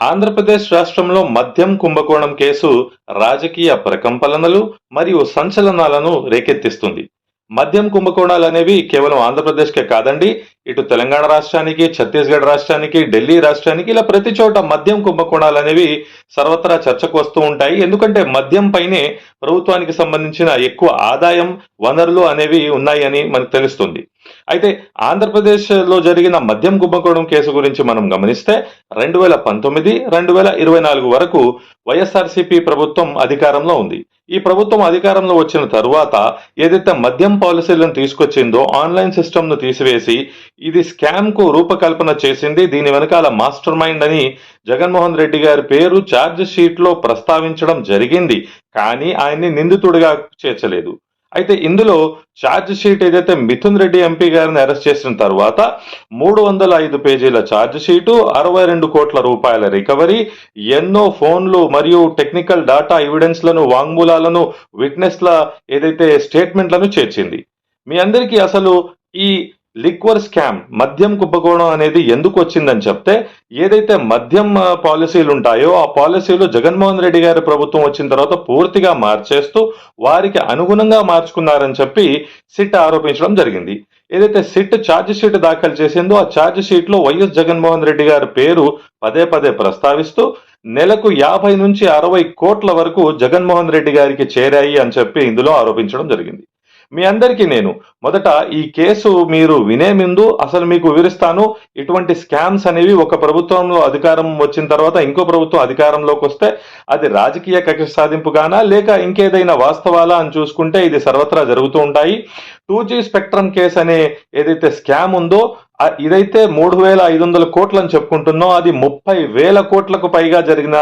ఆంధ్రప్రదేశ్ రాష్ట్రంలో మద్యం కుంభకోణం కేసు రాజకీయ ప్రకంపనలు మరియు సంచలనాలను రేకెత్తిస్తుంది. మద్యం కుంభకోణాలు అనేవి కేవలం ఆంధ్రప్రదేశ్కే కాదండి ఇటు తెలంగాణ రాష్ట్రానికి ఛత్తీస్గఢ్ రాష్ట్రానికి ఢిల్లీ రాష్ట్రానికి ఇలా ప్రతి చోట మద్యం కుంభకోణాలు అనేవి సర్వత్రా చర్చకు వస్తూ ఉంటాయి. ఎందుకంటే మద్యం పైనే ప్రభుత్వానికి సంబంధించిన ఎక్కువ ఆదాయం వనరులు అనేవి ఉన్నాయని మనకు తెలుస్తుంది. అయితే ఆంధ్రప్రదేశ్లో జరిగిన మద్యం కుంభకోణం కేసు గురించి మనం గమనిస్తే రెండు వేల పంతొమ్మిది రెండు వేల ఇరవై నాలుగు వరకు వైఎస్ఆర్సీపీ ప్రభుత్వం అధికారంలో ఉంది. ఈ ప్రభుత్వం అధికారంలో వచ్చిన తరువాత ఏదైతే మద్యం పాలసీలను తీసుకొచ్చిందో ఆన్లైన్ సిస్టమ్ను తీసివేసి ఇది స్కామ్కు రూపకల్పన చేసింది దీని వెనకాల మాస్టర్ మైండ్ అని జగన్మోహన్ రెడ్డి గారి పేరు ఛార్జ్ షీట్లో ప్రస్తావించడం జరిగింది. కానీ ఆయన్ని నిందితుడిగా చేర్చలేదు. అయితే ఇందులో ఛార్జ్ షీట్ ఏదైతే మిథున్ రెడ్డి ఎంపీ గారిని అరెస్ట్ చేసిన తర్వాత మూడు వందల ఐదు పేజీల ఛార్జ్ షీటు అరవై రెండు కోట్ల రూపాయల రికవరీ ఎన్నో ఫోన్లు మరియు టెక్నికల్ డాటా ఎవిడెన్స్లను వాంగ్మూలాలను విట్నెస్ల ఏదైతే స్టేట్మెంట్లను చేర్చింది. మీ అందరికీ అసలు ఈ లిక్వర్ స్కామ్ మద్యం కుంభకోణం అనేది ఎందుకు వచ్చిందని చెప్తే ఏదైతే మద్యం పాలసీలు ఉంటాయో ఆ పాలసీలు జగన్మోహన్ రెడ్డి గారి ప్రభుత్వం వచ్చిన తర్వాత పూర్తిగా మార్చేస్తూ వారికి అనుగుణంగా మార్చుకున్నారని చెప్పి సిట్ ఆరోపించడం జరిగింది. ఏదైతే సిట్ ఛార్జ్ షీట్ దాఖలు చేసిందో ఆ ఛార్జ్ షీట్లో వైఎస్ జగన్మోహన్ రెడ్డి గారి పేరు పదే పదే ప్రస్తావిస్తూ నెలకు యాభై నుంచి అరవై కోట్ల వరకు జగన్మోహన్ రెడ్డి గారికి చేరాయి అని చెప్పి ఇందులో ఆరోపించడం జరిగింది. మీ అందరికీ నేను మొదట ఈ కేసు మీరు వినే ముందు అసలు మీకు వివరిస్తాను. ఇటువంటి స్కామ్స్ అనేవి ఒక ప్రభుత్వంలో అధికారం వచ్చిన తర్వాత ఇంకో ప్రభుత్వం అధికారంలోకి వస్తే అది రాజకీయ కక్ష సాధింపుగానా లేక ఇంకేదైనా వాస్తవాలా అని చూసుకుంటే ఇది సర్వత్రా జరుగుతూ ఉంటాయి. టూ జీ స్పెక్ట్రమ్ కేసు అనే ఏదైతే స్కామ్ ఉందో ఇదైతే మూడు వేల ఐదు వందల కోట్లు అని చెప్పుకుంటున్నాం అది ముప్పై వేల కోట్లకు పైగా జరిగిన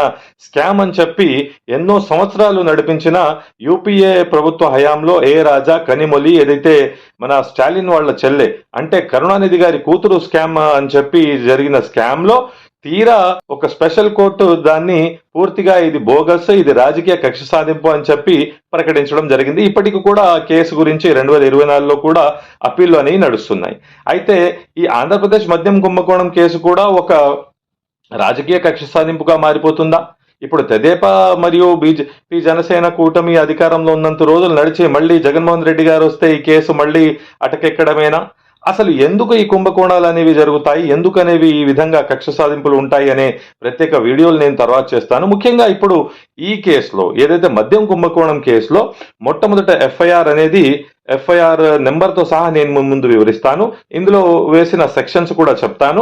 స్కామ్ అని చెప్పి ఎన్నో సంవత్సరాలు నడిపించిన యూపీఏ ప్రభుత్వ హయాంలో ఏ రాజా కనిమొలి ఏదైతే మన స్టాలిన్ వాళ్ళ చెల్లె అంటే కరుణానిధి గారి కూతురు స్కామ్ అని చెప్పి జరిగిన స్కామ్లో తీరా ఒక స్పెషల్ కోర్టు దాన్ని పూర్తిగా ఇది బోగస్ ఇది రాజకీయ కక్ష సాధింపు అని చెప్పి ప్రకటించడం జరిగింది. ఇప్పటికి కూడా ఆ కేసు గురించి రెండు వేల ఇరవై నాలుగులో కూడా అప్పీళ్ళు అనేవి నడుస్తున్నాయి. అయితే ఈ ఆంధ్రప్రదేశ్ మద్యం కుంభకోణం కేసు కూడా ఒక రాజకీయ కక్ష సాధింపుగా మారిపోతుందా? ఇప్పుడు తెదేపా మరియు బీజేపీ జనసేన కూటమి అధికారంలో ఉన్నంత రోజులు నడిచి మళ్ళీ జగన్మోహన్ రెడ్డి గారు వస్తే ఈ కేసు మళ్ళీ అటకెక్కడమేనా? అసలు ఎందుకు ఈ కుంభకోణాలు అనేవి జరుగుతాయి? ఎందుకు అనేవి ఈ విధంగా కక్ష సాధింపులు ఉంటాయి అనే ప్రత్యేక వీడియోలు నేను తర్వాత చేస్తాను. ముఖ్యంగా ఇప్పుడు ఈ కేసులో ఏదైతే మద్యం కుంభకోణం కేసులో మొట్టమొదట ఎఫ్ఐఆర్ అనేది ఎఫ్ఐఆర్ నెంబర్తో సహా నేను ముందు వివరిస్తాను. ఇందులో వేసిన సెక్షన్స్ కూడా చెప్తాను.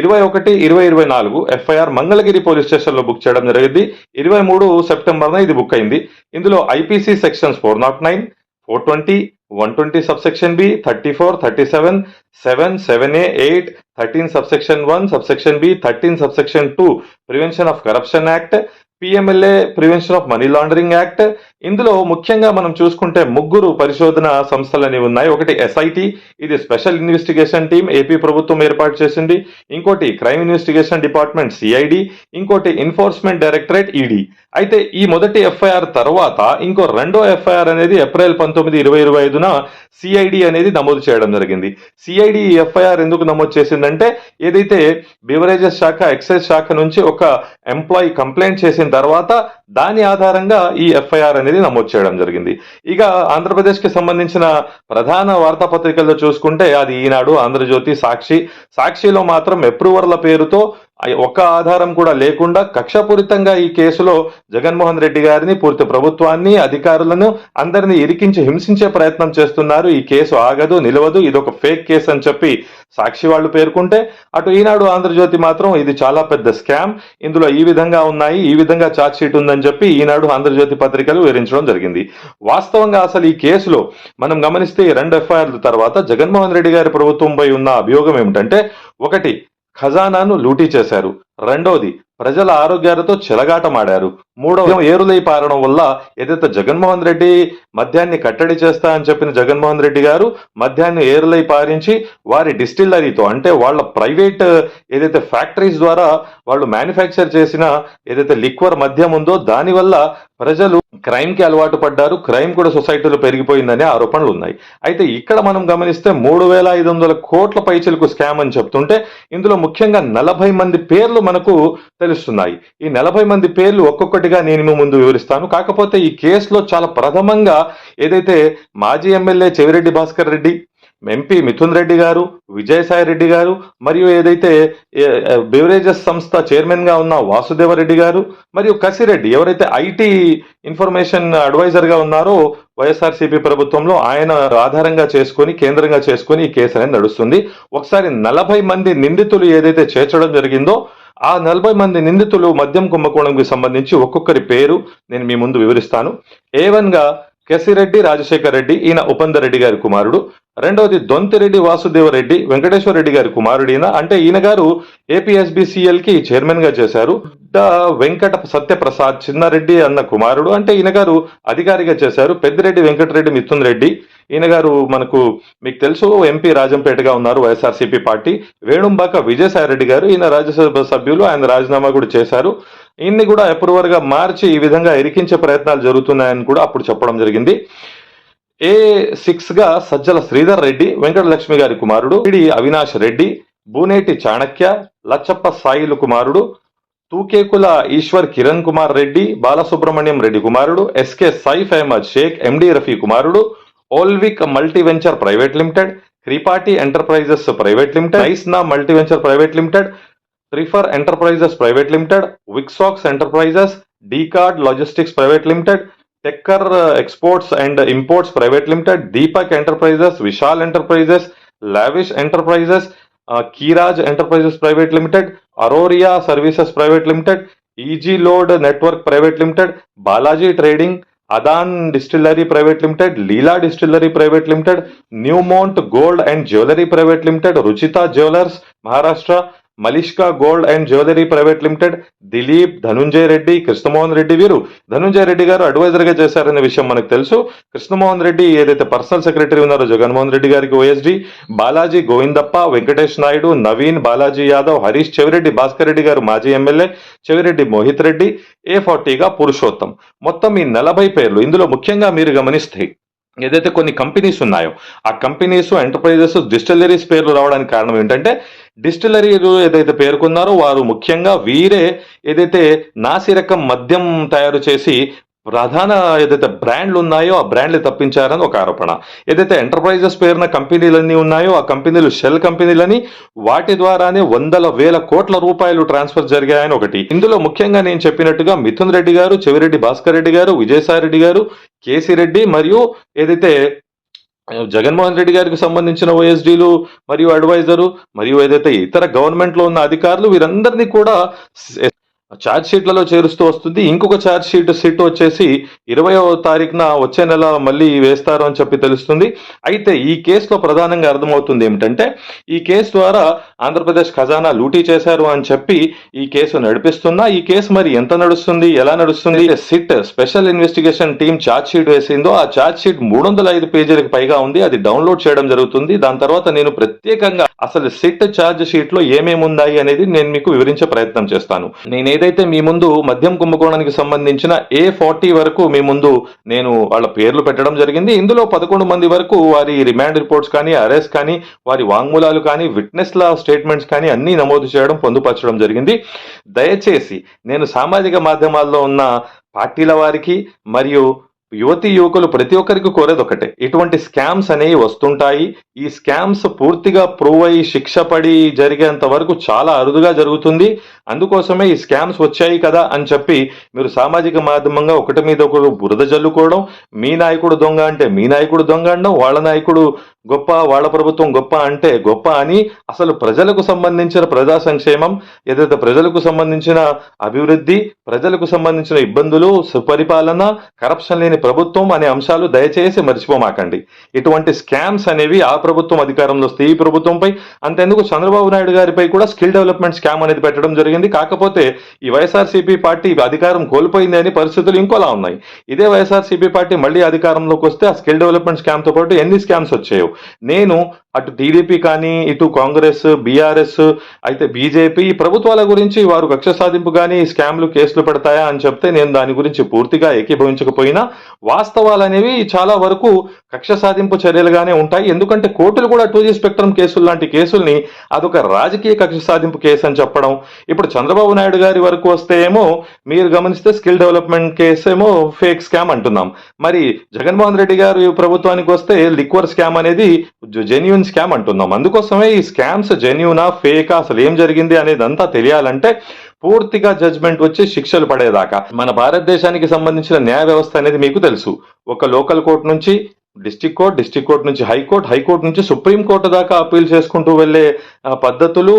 ఇరవై ఒకటి ఇరవై ఇరవై నాలుగు ఎఫ్ఐఆర్ మంగళగిరి పోలీస్ స్టేషన్లో బుక్ చేయడం జరిగింది. ఇరవై మూడు సెప్టెంబర్న ఇది బుక్ అయింది. ఇందులో IPC sections four naught nine four twenty 120 subsection B, 34, 37, 7, 7A, 8, 13 subsection 1, subsection B, 13 subsection 2, Prevention of Corruption Act, PMLA, Prevention of Money Laundering Act, ఇందులో ముఖ్యంగా మనం చూసుకుంటే ముగ్గురు పరిశోధన సంస్థలని ఉన్నాయి. ఒకటి ఎస్ఐటి ఇది స్పెషల్ ఇన్వెస్టిగేషన్ టీం ఏపీ ప్రభుత్వం ఏర్పాటు చేసింది. ఇంకోటి క్రైమ్ ఇన్వెస్టిగేషన్ డిపార్ట్మెంట్ సిఐడి ఇంకోటి ఎన్ఫోర్స్మెంట్ డైరెక్టరేట్ ఈడీ అయితే ఈ మొదటి ఎఫ్ఐఆర్ తర్వాత ఇంకో రెండో ఎఫ్ఐఆర్ అనేది ఏప్రిల్ పంతొమ్మిది ఇరవై ఇరవై ఐదున సిఐడి అనేది నమోదు చేయడం జరిగింది. సిఐడి ఎఫ్ఐఆర్ ఎందుకు నమోదు చేసిందంటే ఏదైతే బివరేజెస్ శాఖ ఎక్సైజ్ శాఖ నుంచి ఒక ఎంప్లాయీ కంప్లైంట్ చేసిన తర్వాత దాని ఆధారంగా ఈ ఎఫ్ఐఆర్ అనేది నమోదు చేయడం జరిగింది. ఇక ఆంధ్రప్రదేశ్కి సంబంధించిన ప్రధాన వార్తాపత్రికల్లో చూసుకుంటే అది ఈనాడు ఆంధ్రజ్యోతి సాక్షి. సాక్షిలో మాత్రం అప్రూవర్ల పేరుతో ఒక్క ఆధారం కూడా లేకుండా కక్షపూరితంగా ఈ కేసులో జగన్మోహన్ రెడ్డి గారిని పూర్తి ప్రభుత్వాన్ని అధికారులను అందరినీ ఇరికించి హింసించే ప్రయత్నం చేస్తున్నారు. ఈ కేసు ఆగదు నిలవదు ఇది ఒక ఫేక్ కేసు అని చెప్పి సాక్షి వాళ్ళు పేర్కొంటే అటు ఈనాడు ఆంధ్రజ్యోతి మాత్రం ఇది చాలా పెద్ద స్కామ్. ఇందులో ఈ విధంగా ఉన్నాయి ఈ విధంగా ఛార్జ్ షీట్ ఉందని చెప్పి ఈనాడు ఆంధ్రజ్యోతి పత్రికలు వివరించడం జరిగింది. వాస్తవంగా అసలు ఈ కేసులో మనం గమనిస్తే ఈ రెండు ఎఫ్ఐఆర్ల తర్వాత జగన్మోహన్ రెడ్డి గారి ప్రభుత్వంపై ఉన్న అభియోగం ఏమిటంటే ఒకటి ఖజానాను లూటీ చేశారు. రెండవది ప్రజల ఆరోగ్యాలతో చెలగాటమాడారు. మూడవ ఏరులై పారడం వల్ల ఏదైతే జగన్మోహన్ రెడ్డి మద్యాన్ని కట్టడి చేస్తా అని చెప్పిన జగన్మోహన్ రెడ్డి గారు మద్యాన్ని ఏరులై పారించి వారి డిస్టిల్లరీతో అంటే వాళ్ళ ప్రైవేట్ ఏదైతే ఫ్యాక్టరీస్ ద్వారా వాళ్ళు మ్యానుఫ్యాక్చర్ చేసిన ఏదైతే లిక్వర్ మద్యం ఉందో దానివల్ల ప్రజలు క్రైమ్కి అలవాటు పడ్డారు. క్రైమ్ కూడా సొసైటీలో పెరిగిపోయిందనే ఆరోపణలు ఉన్నాయి. అయితే ఇక్కడ మనం గమనిస్తే మూడు వేల ఐదు వందల కోట్ల పైచలకు స్కామ్ అని చెప్తుంటే ఇందులో ముఖ్యంగా నలభై మంది పేర్లు మనకు తెలుస్తున్నాయి. ఈ నలభై మంది పేర్లు ఒక్కొక్కటిగా నేను మీ ముందు వివరిస్తాను. కాకపోతే ఈ కేసులో చాలా ప్రథమంగా ఏదైతే మాజీ ఎమ్మెల్యే చెవిరెడ్డి భాస్కర్ రెడ్డి ఎంపీ మిథున్ రెడ్డి గారు విజయసాయి రెడ్డి గారు మరియు ఏదైతే బెవరేజెస్ సంస్థ చైర్మన్గా ఉన్న ఉన్న వాసుదేవరెడ్డి గారు మరియు కసిరెడ్డి ఎవరైతే ఐటీ ఇన్ఫర్మేషన్ అడ్వైజర్గా ఉన్నారో వైఎస్ఆర్సీపీ ప్రభుత్వంలో ఆయన ఆధారంగా చేసుకొని కేంద్రంగా చేసుకొని ఈ కేసు అనేది నడుస్తుంది. ఒకసారి నలభై మంది నిందితులు ఏదైతే చేర్చడం జరిగిందో ఆ నలభై మంది నిందితులు మద్యం కుంభకోణంకి సంబంధించి ఒక్కొక్కరి పేరు నేను మీ ముందు వివరిస్తాను. ఏవన్గా కెసిరెడ్డి రాజశేఖర్ రెడ్డి ఈయన ఉపందరెడ్డి రెడ్డి గారి కుమారుడు. రెండవది దొంతిరెడ్డి వాసుదేవరెడ్డి వెంకటేశ్వర రెడ్డి గారి కుమారుడు ఈయన అంటే ఈయన గారు ఏపీఎస్బిసిఎల్కి చైర్మన్గా చేశారు. వెంకట సత్యప్రసాద్ చిన్నారెడ్డి అన్న కుమారుడు. అంటే ఈయన గారు అధికారిగా చేశారు. పెద్దిరెడ్డి వెంకటరెడ్డి మిథున్ రెడ్డి ఈయన గారు మనకు మీకు తెలుసు ఎంపీ రాజంపేటగా ఉన్నారు వైఎస్ఆర్సీపీ పార్టీ. వేణుంబాక విజయసాయి రెడ్డి గారు ఈయన రాజ్యసభ సభ్యులు. ఆయన రాజీనామా కూడా చేశారు. ఈయన్ని కూడా అప్రూవర్గా మార్చి ఈ విధంగా ఇరికించే ప్రయత్నాలు జరుగుతున్నాయని కూడా అప్పుడు చెప్పడం జరిగింది. ఏ సిక్స్గా సజ్జల శ్రీధర్ రెడ్డి వెంకటలక్ష్మి గారి కుమారుడు ఇడి అవినాష్ రెడ్డి బూనేటి చాణక్య లచ్చప్ప సాయిలు కుమారుడు తూకేకుల ఈశ్వర్ కిరణ్ కుమార్ రెడ్డి బాలసుబ్రహ్మణ్యం రెడ్డి కుమారుడు ఎస్కే సైఫ్ అహ్మద్ షేక్ ఎండి రఫీ కుమారుడు ఓల్విక్ మల్టీ వెంచర్ ప్రైవేట్ లిమిటెడ్ క్రిపాటి ఎంటర్ప్రైజెస్ ప్రైవేట్ లిమిటెడ్ ఐస్నా మల్టీ వెంచర్ ప్రైవేట్ లిమిటెడ్ త్రిఫర్ ఎంటర్ప్రైజెస్ ప్రైవేట్ లిమిటెడ్ విక్సాక్స్ ఎంటర్ప్రైజెస్ డీకార్డ్ logistics private limited taker exports and imports private limited Deepak enterprises Vishal enterprises lavish enterprises కీరాజ్ enterprises private limited అరోరియా services private limited easy load network private limited Balaji trading Adan distillery private limited Leela distillery private limited Newmount gold and jewellery private limited Ruchita jewellers Maharashtra Malishka gold and jewellery private limited Dilip Dhanunjaya Reddy Krishnamohan Reddy వీరు. ధనుంజయ రెడ్డి గారు అడ్వైజర్గా చేశారనే విషయం మనకు తెలుసు. కృష్ణమోహన్ రెడ్డి ఏదైతే personal secretary ఉన్నారో జగన్మోహన్ రెడ్డి గారికి OSD Balaji Govindappa Venkatesh Naidu Naveen Balaji Yadav Harish Chevireddy Bhaskar Reddy గారు మాజీ ఎమ్మెల్యే చెవిరెడ్డి మోహిత్ రెడ్డి ఏ ఫార్టీగా పురుషోత్తం. మొత్తం ఈ నలభై పేర్లు ఇందులో ముఖ్యంగా మీరు గమనిస్తే ఏదైతే కొన్ని కంపెనీస్ ఉన్నాయో ఆ కంపెనీస్ ఎంటర్ప్రైజెస్ డిస్టిలరీస్ పేర్లు రావడానికి కారణం ఏంటంటే డిస్టిలరీలు ఏదైతే పేర్కొన్నారో వారు ముఖ్యంగా వీరే ఏదైతే నాసిరకం మద్యం తయారు చేసి ప్రధాన ఏదైతే బ్రాండ్లు ఉన్నాయో ఆ బ్రాండ్లు తప్పించారని ఒక ఆరోపణ. ఏదైతే ఎంటర్ప్రైజెస్ పేరున కంపెనీలన్నీ ఉన్నాయో ఆ కంపెనీలు షెల్ కంపెనీలని వాటి ద్వారానే వందల వేల కోట్ల రూపాయలు ట్రాన్స్ఫర్ జరిగాయని ఒకటి. ఇందులో ముఖ్యంగా నేను చెప్పినట్టుగా మిథున్ రెడ్డి గారు చెవిరెడ్డి భాస్కర్ రెడ్డి గారు విజయసాయి రెడ్డి గారు కేసీ రెడ్డి మరియు ఏదైతే జగన్మోహన్ రెడ్డి గారికి సంబంధించిన ఓఎస్డీలు మరియు అడ్వైజరు మరియు ఏదైతే ఇతర గవర్నమెంట్లో ఉన్న అధికారులు వీరందరినీ కూడా ఛార్జ్ షీట్లలో చేరుస్తూ వస్తుంది. ఇంకొక ఛార్జ్ షీట్ సిట్ వచ్చేసి ఇరవయో తారీఖున వచ్చే నెల మళ్ళీ వేస్తారు అని చెప్పి తెలుస్తుంది. అయితే ఈ కేసులో ప్రధానంగా అర్థమవుతుంది ఏమిటంటే ఈ కేసు ద్వారా ఆంధ్రప్రదేశ్ ఖజానా లూటీ చేశారు అని చెప్పి ఈ కేసు నడిపిస్తున్నా. ఈ కేసు మరి ఎంత నడుస్తుంది? ఎలా నడుస్తుంది? SIT special investigation team charge sheet వేసిందో ఆ ఛార్జ్ షీట్ మూడు వందల ఐదు పేజీలకు పైగా ఉంది. అది డౌన్లోడ్ చేయడం జరుగుతుంది. దాని తర్వాత నేను ప్రత్యేకంగా అసలు సిట్ ఛార్జ్ షీట్లో ఏమేమి ఉన్నాయి అనేది నేను మీకు వివరించే ప్రయత్నం చేస్తాను. నేను ఏదైతే మీ ముందు మద్యం కుంభకోణానికి సంబంధించిన ఏ ఫార్టీ వరకు మీ ముందు నేను వాళ్ళ పేర్లు పెట్టడం జరిగింది. ఇందులో పదకొండు మంది వరకు వారి రిమాండ్ రిపోర్ట్స్ కానీ అరెస్ట్ కానీ వారి వాంగ్మూలాలు కానీ విట్నెస్ల స్టేట్మెంట్స్ కానీ అన్ని నమోదు చేయడం పొందుపరచడం జరిగింది. దయచేసి నేను సామాజిక మాధ్యమాల్లో ఉన్న పార్టీల వారికి మరియు యువతి యువకులు ప్రతి ఒక్కరికి కోరేది ఒకటే. ఇటువంటి స్కామ్స్ అనేవి వస్తుంటాయి. ఈ స్కామ్స్ పూర్తిగా ప్రూవ్ అయ్యి శిక్ష పడి జరిగేంత వరకు చాలా అరుదుగా జరుగుతుంది. అందుకోసమే ఈ స్కామ్స్ వచ్చాయి కదా అని చెప్పి మీరు సామాజిక మాధ్యమంగా ఒకటి మీద ఒకరు బురద జల్లుకోవడం మీ నాయకుడు దొంగ అంటే మీ నాయకుడు దొంగ అనడం వాళ్ళ నాయకుడు గొప్ప వాళ్ళ ప్రభుత్వం గొప్ప అంటే గొప్ప అని అసలు ప్రజలకు సంబంధించిన ప్రజా సంక్షేమం ఏదైతే ప్రజలకు సంబంధించిన అభివృద్ధి ప్రజలకు సంబంధించిన ఇబ్బందులు సుపరిపాలన కరప్షన్ లేని ప్రభుత్వం అనే అంశాలు దయచేసి మర్చిపోమాకండి. ఇటువంటి స్కామ్స్ అనేవి ఆ ప్రభుత్వం అధికారంలో వస్తే ఈ ప్రభుత్వంపై అంతెందుకు చంద్రబాబు నాయుడు గారిపై కూడా స్కిల్ డెవలప్మెంట్ స్కామ్ అనేది పెట్టడం జరిగింది. కాకపోతే ఈ వైఎస్ఆర్సీపీ పార్టీ అధికారం కోల్పోయింది అని పరిస్థితులు ఇంకోలా ఉన్నాయి. ఇదే వైఎస్ఆర్సీపీ పార్టీ మళ్ళీ అధికారంలోకి వస్తే ఆ స్కిల్ డెవలప్మెంట్ స్కామ్తో పాటు ఎన్ని స్కామ్స్ వచ్చాయో. నేను అటు టీడీపీ కానీ ఇటు కాంగ్రెస్ బీఆర్ఎస్ అయితే బీజేపీ ఈ ప్రభుత్వాల గురించి వారు కక్ష సాధింపు కానీ స్కామ్లు కేసులు పెడతాయా అని చెప్తే నేను దాని గురించి పూర్తిగా ఏకీభవించకపోయినా వాస్తవాలు అనేవి చాలా వరకు కక్ష సాధింపు చర్యలుగానే ఉంటాయి. ఎందుకంటే కోర్టులు కూడా టూ జీ స్పెక్ట్రమ్ కేసులు లాంటి కేసుల్ని అదొక రాజకీయ కక్ష సాధింపు కేసు అని చెప్పడం. ఇప్పుడు చంద్రబాబు నాయుడు గారి వరకు వస్తే ఏమో మీరు గమనిస్తే స్కిల్ డెవలప్మెంట్ కేసు ఏమో ఫేక్ స్కామ్ అంటున్నాం. మరి జగన్మోహన్ రెడ్డి గారు ప్రభుత్వానికి వస్తే లిక్వర్ స్కామ్ అనేది జెన్యున్ స్కామ్ అంటున్నాం. అందుకోసమే ఈ స్కామ్స్ జెన్యునా ఫేకా అసలు ఏం జరిగింది అనేది అంతా తెలియాలంటే పూర్తిగా జడ్జ్మెంట్ వచ్చి శిక్షలు పడేదాకా. మన భారతదేశానికి సంబంధించిన న్యాయ వ్యవస్థ అనేది మీకు తెలుసు. ఒక లోకల్ కోర్టు నుంచి డిస్టిక్ కోర్ట్ డిస్టిక్ కోర్ట్ నుంచి హైకోర్టు హైకోర్టు నుంచి సుప్రీం కోర్టు దాకా అప్పీల్ చేసుకుంటూ వెళ్ళే పద్ధతులు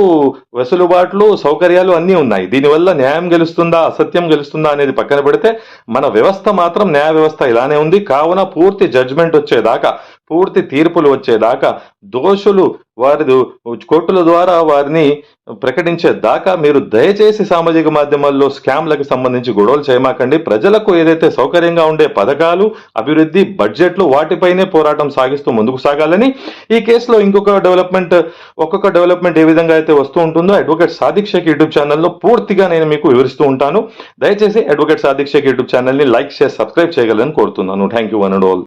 వెసులుబాట్లు సౌకర్యాలు అన్నీ ఉన్నాయి. దీనివల్ల న్యాయం గెలుస్తుందా అసత్యం గెలుస్తుందా అనేది పక్కన పెడితే మన వ్యవస్థ మాత్రం న్యాయ వ్యవస్థ ఇలానే ఉంది. కావున పూర్తి జడ్జ్మెంట్ వచ్చేదాకా పూర్తి తీర్పులు వచ్చేదాకా దోషులు వారి కోర్టుల ద్వారా వారిని ప్రకటించే దాకా మీరు దయచేసి సామాజిక మాధ్యమాల్లో స్కామ్లకు సంబంధించి గొడవలు చేయమాకండి. ప్రజలకు ఏదైతే సౌకర్యంగా ఉండే పథకాలు అభివృద్ధి బడ్జెట్లు వాటిపైనే పోరాటం సాగిస్తూ ముందుకు సాగాలని ఈ కేసులో ఇంకొక డెవలప్మెంట్ ఒక్కొక్క డెవలప్ డెవలప్మెంట్ ఏ విధంగా అయితే వస్తూ ఉంటుందో అడ్వకేట్ సాదిక్ షేక్ యూట్యూబ్ ఛానల్లో పూర్తిగా నేను మీకు వివరిస్తూ ఉంటాను. దయచేసి అడ్వకేట్ సాదిక్ షేక్ యూట్యూబ్ ఛానల్ని లైక్ చేసి సబ్స్క్రైబ్ చేయగలని కోరుతున్నాను. Thank you one and all